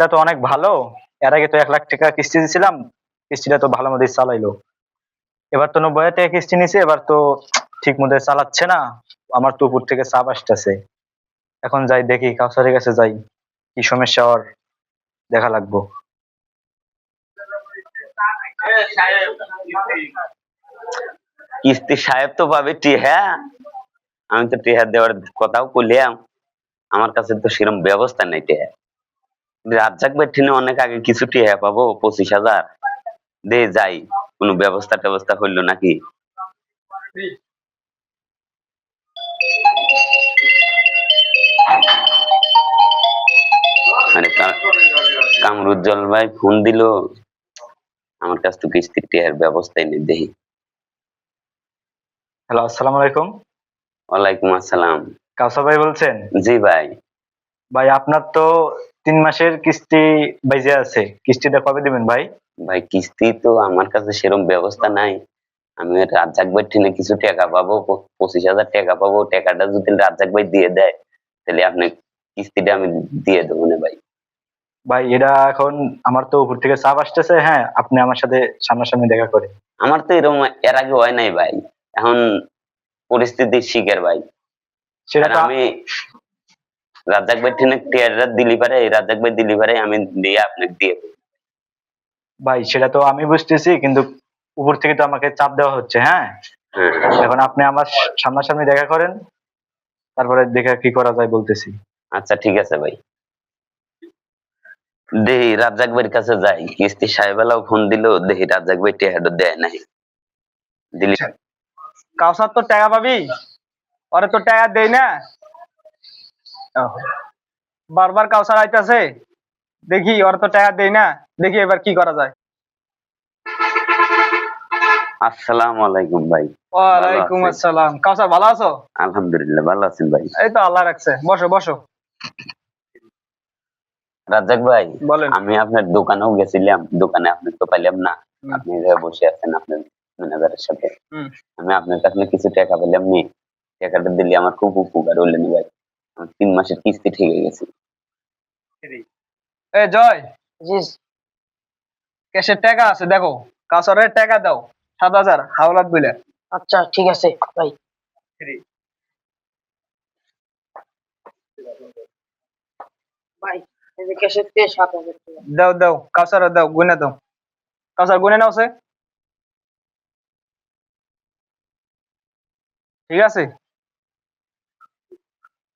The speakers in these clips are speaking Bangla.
এটা তো অনেক ভালো। এর আগে তো এক লাখ টাকা কিস্তি দিয়েছিলাম, কিস্তিটা তো ভালো মতোই চালাইলো। এবার তো নব্বই হাজার টাকা কিস্তি নিছে এবার তো ঠিক মতো চালাচ্ছে না। আমার তো উপর থেকে চাপ আসতেছে। এখন যাই দেখি, কাউসারের কাছে যাই, কি সমস্যা ওর দেখা লাগবো। কিস্তি সাহেব তো পাবে টিহা আমি তো টিহা দেওয়ার কথাও করলাম আমার কাছে তো সেরকম ব্যবস্থা নাই টিহা রাজ্জাক বেঠিনে অনেক আগে কিছু টিহা পাবো পঁচিশ হাজার। দে যাই। কোনো ব্যবস্থা ট্যবস্থা হইল নাকি? কামরুজ্জ্বল ভাই ফোন দিল। আমার কাছ তো কিস্তির টিহার ব্যবস্থাই নেই দেখি হ্যালো আসসালামু আলাইকুম। ওয়ালাইকুম আসসালাম। কাউসা ভাই বলছেন? জি ভাই। ভাই আপনার তো তিন মাসের কিস্তি বাইজে আছে। কিস্তিটা কবে দিবেন ভাই? ভাই কিস্তি তো আমার কাছে সেরকম ব্যবস্থা নাই। আমি রাজ্জাক ভাই ঠেনে কিছু টাকা পাবো পঁচিশ হাজার টাকা পাবো। টাকাটা যদি রাজ্জাক ভাই দিয়ে দেয় তাহলে আপনি কিস্তিটা আমি দিয়ে দেবো না ভাই। ভাই এটা এখন আমার তো উপর থেকে চাপ আসতেছে হ্যাঁ আপনি আমার সাথে সামনাসামনি দেখা করে আমার তো এরকম এর আগে হয় নাই ভাই। এখন পরিস্থিতির শিকার ভাই। সেটা আমি রাজ্জাক ভাই ঠেনে টিয়ারটা দিলি পারে রাজ্জাক ভাই দিলি পারে আমি দিয়ে আপনাকে দিয়ে ভাই সেটা তো আমি বুঝতেছি কিন্তু উপর থেকে তো আমাকে চাপ দেওয়া হচ্ছে হ্যাঁ? হ্যাঁ। এখন আপনি আমার সামনাসামনি দেখা করেন তারপরে দেখা কি করা যায় বলতেছি। আচ্ছা ঠিক আছে ভাই। দেহি রাজ্জাক ভাইয়ের কাছে যাই কিস্তি সাহেবেলাও ফোন দিল দেহি রাজ্জাক ভাই টেহাডো দেয় নাই। দিলি কাউসার তো টাকা পাবি? ওরে তো টাকা দেই না। বারবার কাউসার আইতাছে? দেখি ওর তো টাকা দেই না। দেখি এবার কি করা যায়। আসসালামু আলাইকুম ভাই। ওয়ালাইকুম আসসালাম। কাউসার ভালো আছো? আলহামদুলিল্লাহ ভালো আছেন ভাই। এই তো আল্লাহ রাখছে। বসো বসো। রাজ্জাক ভাই বলেন। আমি আপনার দোকানেও গেছিলাম। দোকানে আপনি তো পাইলাম না। আপনি বসে আছেন আপনার ম্যানেজারের সাথে। আমি আপনার কাছে কিছু টাকা পেলাম নি। টাকাটা দিলে আমার খুব উপকার হলেন ভাই। তিন মাসের কিস্তি ঠিক হয়ে গেছে। এ জয় ক্যাশের টাকা আছে দেখো কাউসারের টাকা দাও সাত হাজার হাওলাত বিলে আচ্ছা ঠিক আছে ভাই। ভাই এই যে ক্যাশের তে সাত হাজার দাও দাও কাউসার দাও গুনে দাও। কাউসার গুনে নাও সে। ঠিক আছে?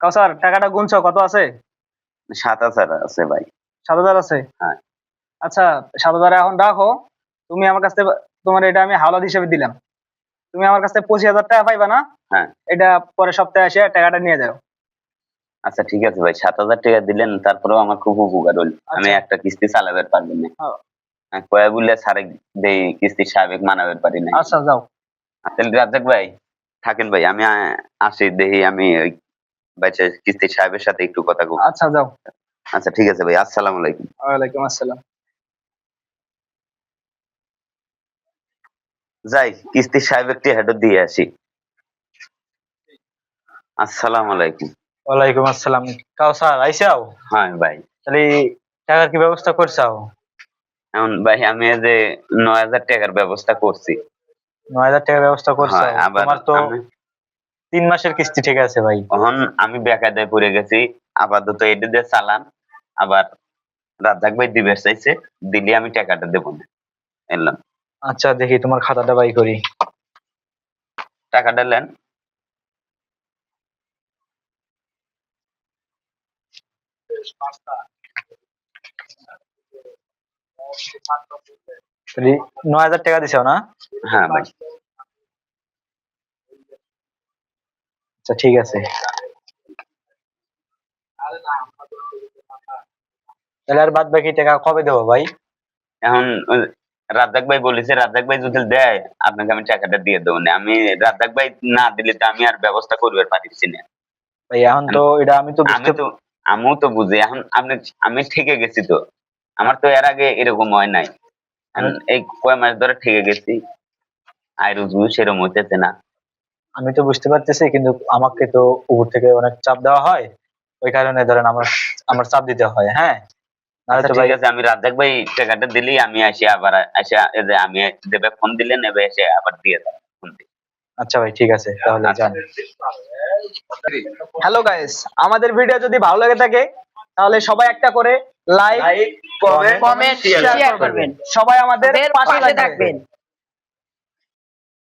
কাউসার টাকাটা গুনছো কত আছে? সাত হাজার আছে ভাই। সাত হাজার আছে? হ্যাঁ। আচ্ছা সাত হাজার এখন রাখো তুমি আমার কাছ তোমার এটা আমি হাওলাত হিসেবে দিলাম। তুমি আমার কাছ পঁচিশ হাজার টাকা পাইবা না? হ্যাঁ। এটা পরের সপ্তাহে এসে টাকাটা নিয়ে যাও। আচ্ছা ঠিক আছে ভাই সাত হাজার টাকা দিলেন তারপরেও আমার খুব উপকার হল। আমি আচ্ছা। একটা কিস্তি চালাবে পারবেন না হ্যাঁ। কয়া বললে সারে দেই কিস্তি সাবেক মানাবে পারি না আচ্ছা যাও। তাহলে রাজ্জাক ভাই থাকেন ভাই আমি আসি দেখি আমি বাচ্চা কিস্তি সাহেবের সাথে একটু কথা বলব। আচ্ছা যাও। আচ্ছা ঠিক আছে ভাই আসসালামু আলাইকুম। ওয়ালাইকুম আসসালাম। যাই কিস্তি সাহেব একটি হেডো দিয়ে আসি। আসসালামু আলাইকুম। ওয়ালাইকুম আসসালাম। কাউসার আইসাও? হ্যাঁ ভাই। তাহলে টাকার কি ব্যবস্থা করছাও? এখন ভাই আমি যে নয় হাজার টাকার ব্যবস্থা করছি। নয় হাজার টাকার ব্যবস্থা করছ হ্যাঁ, তোমার তো তিন মাসের কিস্তি ঠিক আছে ভাই। এখন আমি বেকায়দায় পড়ে গেছি আপাতত এটা দিয়ে চালান আবার রাজ্জাক ভাই দিবে চাইছে দিলে আমি টাকাটা দেবো না। এলাম। আচ্ছা দেখি তোমার খাতাটা বাই করি। টাকাটা নেন তাহলে নয় হাজার টাকা দিছো না? হ্যাঁ ভাই। আচ্ছা ঠিক আছে। তাহলে আর বাদ বাকি টাকা কবে দেবো ভাই? এখন ওই রাজ্জাক ভাই বলেছে রাজ্জাক ভাই যদি দেয় আপনাকে আমি টাকাটা দিয়ে দেবো না। আমি রাজ্জাক ভাই না দিলে তো আমি আর ব্যবস্থা করবে পারছি না। ভাই এখন তো এটা আমি তো আমি তো আমিও তো বুঝি। এখন আপনি আমি ঠেকে গেছি তো। আমার তো এর আগে এরকম হয় নাই। এই কয় মাস ধরে ঠেকে গেছি। আর রুজু সেরকম হইতেছে না। আমি তো বুঝতে পারতেছি কিন্তু আমাকে তো উপর থেকে অনেক চাপ দেওয়া হয়। ওই কারণে ধরেন আমার আমার চাপ দিতে হয় হ্যাঁ? আচ্ছা ঠিক ভাই আছে আমি রাজ্জাক ভাই টাকাটা দিলি আমি আসি আবার আসে যে আমি দেবে ফোন দিলে নেবে এসে আবার দিয়ে দেবো। আচ্ছা ভাই ঠিক আছে তাহলে। যান। হ্যালো গাইস আমাদের ভিডিও যদি ভালো লেগে থাকে তাহলে সবাই একটা করে লাইক কমেন্ট শেয়ার করবেন। সবাই আমাদের পাশে থাকবেন।